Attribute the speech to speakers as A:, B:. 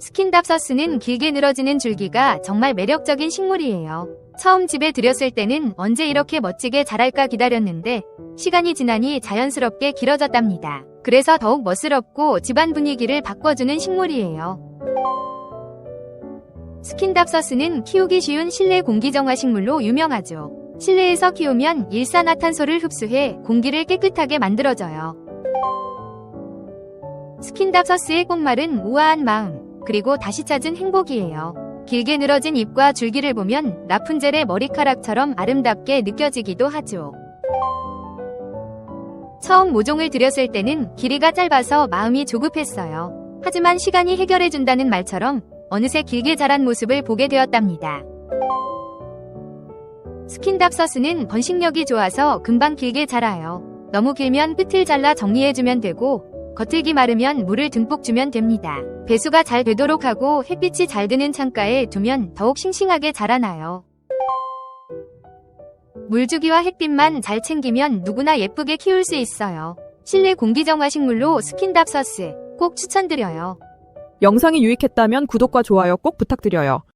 A: 스킨답서스는 길게 늘어지는 줄기가 정말 매력적인 식물이에요. 처음 집에 들였을 때는 언제 이렇게 멋지게 자랄까 기다렸는데 시간이 지나니 자연스럽게 길어졌답니다. 그래서 더욱 멋스럽고 집안 분위기를 바꿔주는 식물이에요. 스킨답서스는 키우기 쉬운 실내 공기정화 식물로 유명하죠. 실내에서 키우면 일산화탄소를 흡수해 공기를 깨끗하게 만들어줘요. 스킨답서스의 꽃말은 우아한 마음, 그리고 다시 찾은 행복이에요. 길게 늘어진 잎과 줄기를 보면 라푼젤의 머리카락처럼 아름답게 느껴지기도 하죠. 처음 모종을 들였을 때는 길이가 짧아서 마음이 조급했어요. 하지만 시간이 해결해준다는 말처럼 어느새 길게 자란 모습을 보게 되었답니다. 스킨답서스는 번식력이 좋아서 금방 길게 자라요. 너무 길면 끝을 잘라 정리해주면 되고 겉을기 마르면 물을 듬뿍 주면 됩니다. 배수가 잘 되도록 하고 햇빛이 잘 드는 창가에 두면 더욱 싱싱하게 자라나요. 물주기와 햇빛만 잘 챙기면 누구나 예쁘게 키울 수 있어요. 실내 공기정화 식물로 스킨답서스 꼭 추천드려요.
B: 영상이 유익했다면 구독과 좋아요 꼭 부탁드려요.